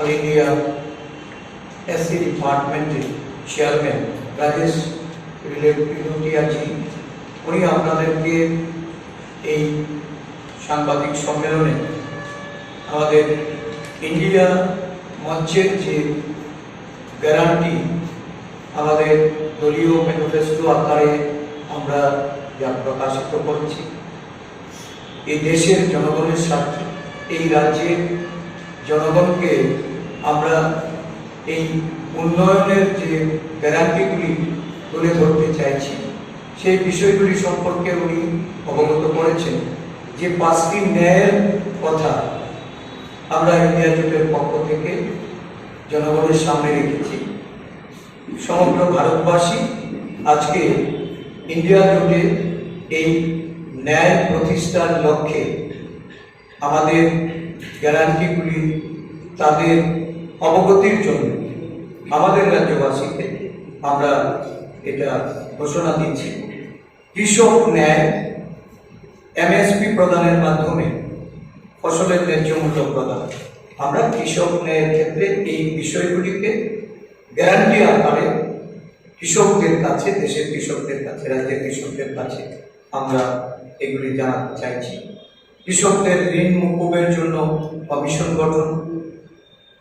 All India SC ডিপার্টমেন্টের chairman Rajesh রিলেটিয়াজি উনি আপনাদেরকে এই সাংবাদিক সম্মেলনে আমাদের ইন্ডিয়া মঞ্চের যে গ্যারান্টি আমাদের দলীয় ম্যানিফেস্টো আকারে আমরা যা প্রকাশিত করছি, এই দেশের জনগণের স্বার্থে, এই রাজ্যের জনগণকে আমরা এই উন্নয়নের যে গ্যারান্টিগুলি তুলে ধরতে চাইছি, সেই বিষয়গুলি সম্পর্কে উনি অবগত করেছেন। যে পাঁচটি ন্যায়ের কথা আমরা ইন্ডিয়া জোটের পক্ষ থেকে জনগণের সামনে রেখেছি। সমগ্র ভারতবাসী আজকে ইন্ডিয়া জোটে এই ন্যায় প্রতিষ্ঠার লক্ষ্যে আমাদের গ্যারান্টিগুলি তাদের অবগতির জন্য আমাদের রাজ্যবাসীকে আমরা এটা ঘোষণা দিচ্ছি। কৃষক ন্যায় এমএসপি প্রদানের মাধ্যমে ফসলের ন্যায্য মূল্য প্রদান। আমরা কৃষক ন্যায়ের ক্ষেত্রে এই বিষয়গুলিকে গ্যারান্টি আকারে কৃষকদের কাছে, দেশের কৃষকদের কাছে, রাজ্যের কৃষকদের কাছে আমরা এগুলি জানাতে চাইছি। কৃষকদের ঋণ মুকুবের জন্য কমিশন গঠন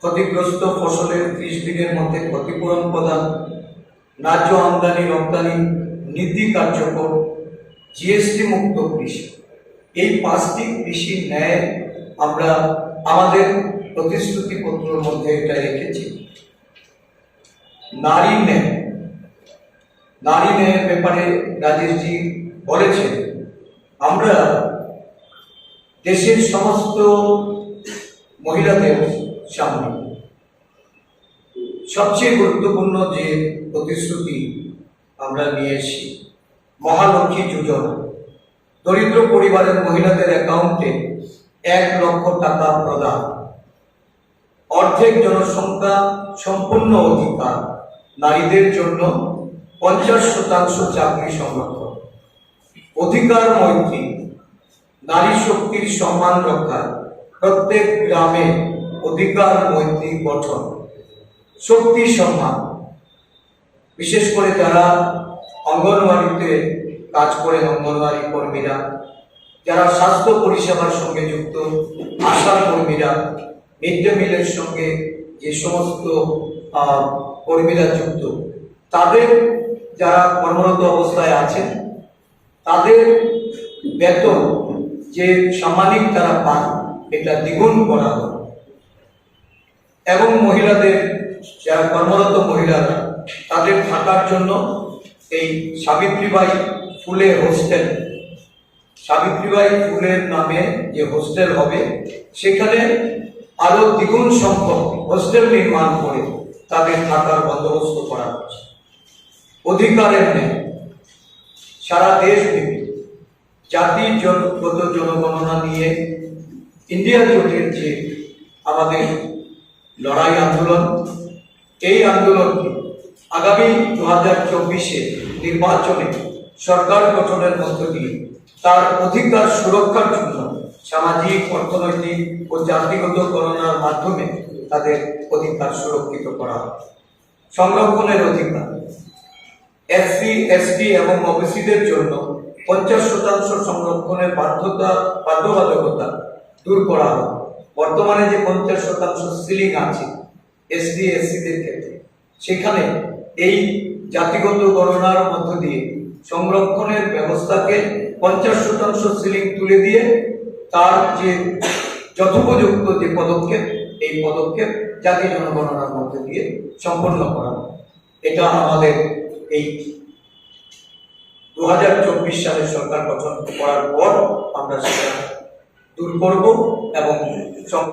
ক্ষতিগ্রস্ত ফসলের ত্রিশ দিনের মধ্যে ক্ষতিপূরণ প্রদান, ন্যায্য আমদানি, রপ্তানি নীতি কার্যকর জিএসটি মুক্ত কৃষি। এই পাঁচটি কৃষি ন্যায় আমরা আমাদের প্রতিশ্রুতিপত্রের মধ্যে এটা রেখেছি। নারী ন্যায়। নারী ন্যায়ের ব্যাপারে রাজেশজি বলেছেন, আমরা দেশের সমস্ত মহিলাদের সামনে। সবচেয়ে গুরুত্বপূর্ণ যে প্রতিশ্রুতি আমরা নিয়ে এসেছি মহালক্ষ্মী যোজনা। দরিদ্র পরিবারের মহিলাদের অ্যাকাউন্টে এক লক্ষ টাকা প্রদান। অর্ধেক জনসংখ্যা সম্পূর্ণ অধিকার নারীদের জন্য পঞ্চাশ শতাংশ চাকরি সংরক্ষণ অধিকার মৈত্রী, নারী শক্তির সম্মান রক্ষা প্রত্যেক গ্রামে অধিকার, মৈত্রী, গঠন, শক্তি, সম্মান। বিশেষ করে যারা অঙ্গনওয়াড়িতে কাজ করে অঙ্গনওয়াড়ি কর্মীরা, যারা স্বাস্থ্য পরিষেবার সঙ্গে যুক্ত আশা কর্মীরা, মিড ডে মিলের সঙ্গে যে সমস্ত কর্মীরা যুক্ত, তাদের যারা কর্মরত অবস্থায় আছেন, তাদের বেতন যে সামাজিক তারা পান, এটা দ্বিগুণ করা হয় এবং মহিলাদের, যারা কর্মরত মহিলা তাদের থাকার জন্য এই সাবিত্রীবাই ফুলে হোস্টেল সাবিত্রীবাই ফুলের নামে যে হোস্টেল হবে, সেখানে আরও দ্বিগুণ সংখ্যক হোস্টেল নির্মাণ করে তাদের থাকার বন্দোবস্ত করা হচ্ছে। অধিকারের নেই সারা দেশব্যাপী জাতির জনগত জনগণনা নিয়ে ইন্ডিয়া জোটের যে আমাদের লড়াই আন্দোলন। এই আন্দোলনকে আগামী দু হাজার চব্বিশে নির্বাচনে সরকার গঠনের মধ্য দিয়ে তার অধিকার সুরক্ষার জন্য সামাজিক, অর্থনৈতিক ও জাতিগত গণনার মাধ্যমে তাদের অধিকার সুরক্ষিত করা সংরক্ষণের অধিকার। এসসি, এসটি এবং ওবিসিদের জন্য পঞ্চাশ শতাংশ সংরক্ষণের বাধ্যতা বাধ্যবাধকতা দূর করা হবে বর্তমানে যে পঞ্চাশ শতাংশ সিলিং আছে এসডি এসসিদের ক্ষেত্রে, সেখানে এই জাতিগত গণনার মধ্য দিয়ে সংরক্ষণের ব্যবস্থাকে পঞ্চাশ শতাংশ সিলিং তুলে দিয়ে তার যে যথোপযুক্ত যে পদক্ষেপ, এই পদক্ষেপ জাতি জনগণনার মধ্যে দিয়ে সম্পন্ন করা। এটা আমাদের এই দু হাজার চব্বিশ সালে সরকার গঠন করার পর আমরা সেটা দূর করব এবং